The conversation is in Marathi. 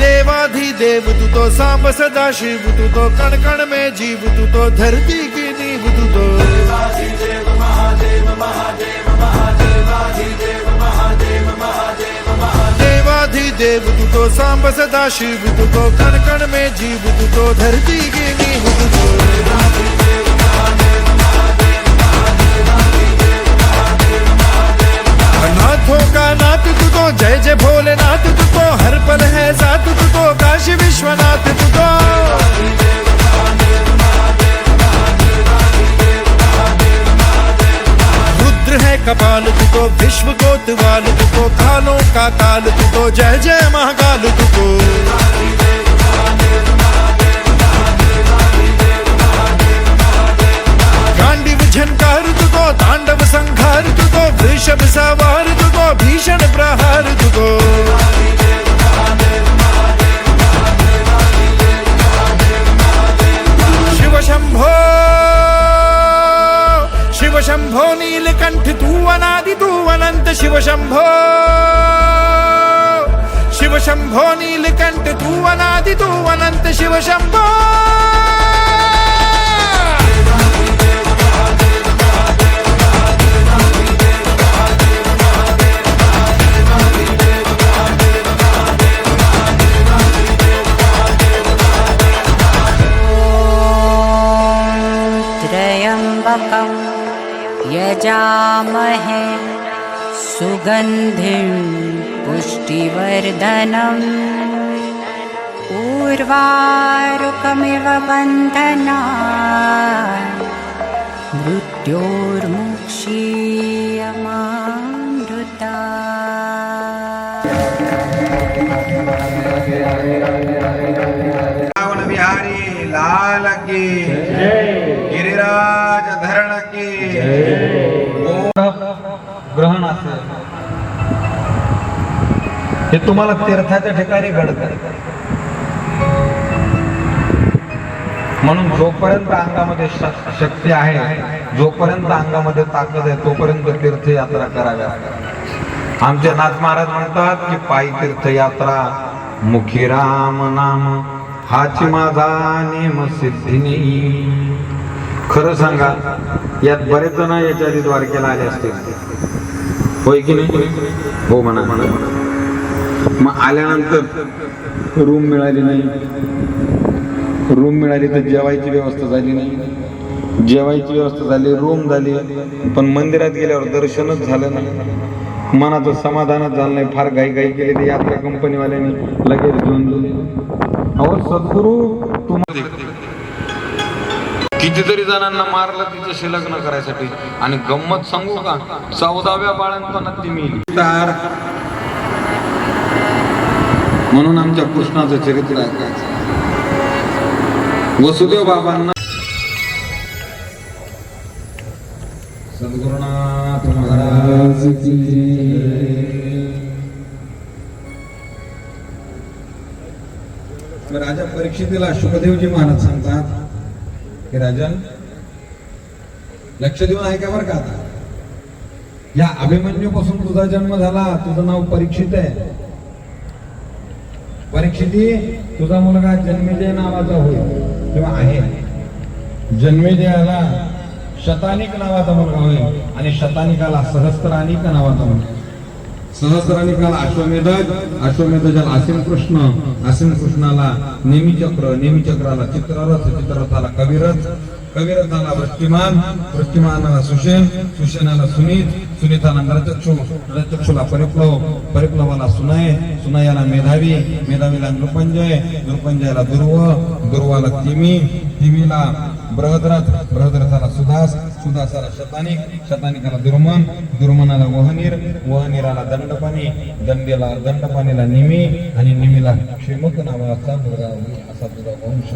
देवाधिदेव तू तो सांब सदा शिव तू तो कण कण में जीव तू तो धरती की नीव तू तो देवाधिदेव तू तो सांब सदा शिव तू तो कण कण में जीव तू तो धरती की नीव तू तो जय जय भोलेनाथ, तू तो हर पल है साथ तू तो काशी विश्वनाथ, तू तो रुद्र है कपाल, तू तो विश्व कोतवाल, तू तो कालों का काल, तू तो जय जय महाकाल, तू तो गांडीव झनकार तू तांडव संघार, तू तो वृषभ सवार भीषण प्रहार तू तो शिव शंभो शिव शंभो नीलकंठ तू अनादि तू अनंत शिव शंभो शिव शंभो नीलकंठ तू अनादि तू अनंत शिव शंभो यजामहे सुगन्धिं पुष्टिवर्धनम्। उर्वारुकमिव बन्धना मृत्योर्मुक्षीयमामृता रावण बिहारी लाल की हे तुम्हाला तीर्थाच्या ठिकाणी घडत. म्हणून जोपर्यंत अंगामध्ये श- शक्ती आहे जोपर्यंत अंगामध्ये ताकद आहे तोपर्यंत तीर्थयात्रा कराव्या आमचे नाथ महाराज म्हणतात की पायी तीर्थयात्रा मुखी राम नाम हाची माझा नेम सिद्धिनी खरं सांगा यात बरेच जण याच्या आधी द्वारकेला आले असतील. होय की नाही? हो म्हणा म्हणा. मग आल्यानंतर रूम मिळाली नाही. रूम मिळाली तर जेवायची व्यवस्था झाली नाही. जेवायची व्यवस्था झाली रूम झाली पण मंदिरात गेल्यावर दर्शनच झालं नाही. मनाचं समाधानच झालं नाही. फार घाई घाई केली ते यात्रा कंपनीवाल्याने लगेच घेऊन अहो सद्गुरू तुम्हाला कितीतरी जणांना मारलं तिच्याशी लग्न करायसाठी. आणि गंमत सांगू का? चौदाव्या बाळांपणात ती मिली. म्हणून आमच्या कृष्णाचं चरित्र ऐकायचं. वसुदेव बाबांना सद्गुरुनाथ महाराज राजा परीक्षितेला शुभदेवजी महाराज सांगतात की राजन लक्ष देऊन ऐका बरं का आता. या अभिमन्यू पासून तुझा जन्म झाला तुझं नाव परीक्षित आहे. परीक्षिती तुझा मुलगा जन्मेजय नावाचा होईल किंवा आहे. जन्मेजयाला शतानिक नावाचा मुलगा होईल आणि शतानिकाला सहस्त्रानिक नावाचा मुलगा सहस्रानिकाला अश्वमेध अश्वमेधजाला असीम कृष्ण असीम कृष्णाला नेमीचक्र नेमीचक्राला चित्ररथ चित्ररथाला कविरथ कविरथाला वृष्टिमान वृष्टिमानाला सुशेन सुशेनाला सुनीत सुनीताला नरचक्षु नरचक्षुला परिप्लव परिप्लवाला सुनय सुनयाला मेधावी मेधावीला नृपंजय नृपंजयाला दुर्व दुर्वाला तिमी तिमीला बृहद्रथ बृहद्रथाला सुदास सुदासाला शतानिक शतानिकाला दुर्मन दुर्मनाला वहनीर वहनीराला दंडपाणी दंडेला दंडपाणीला निमी आणि निमीला क्षेमक नावाचा दुर्गा असा तुझा वंश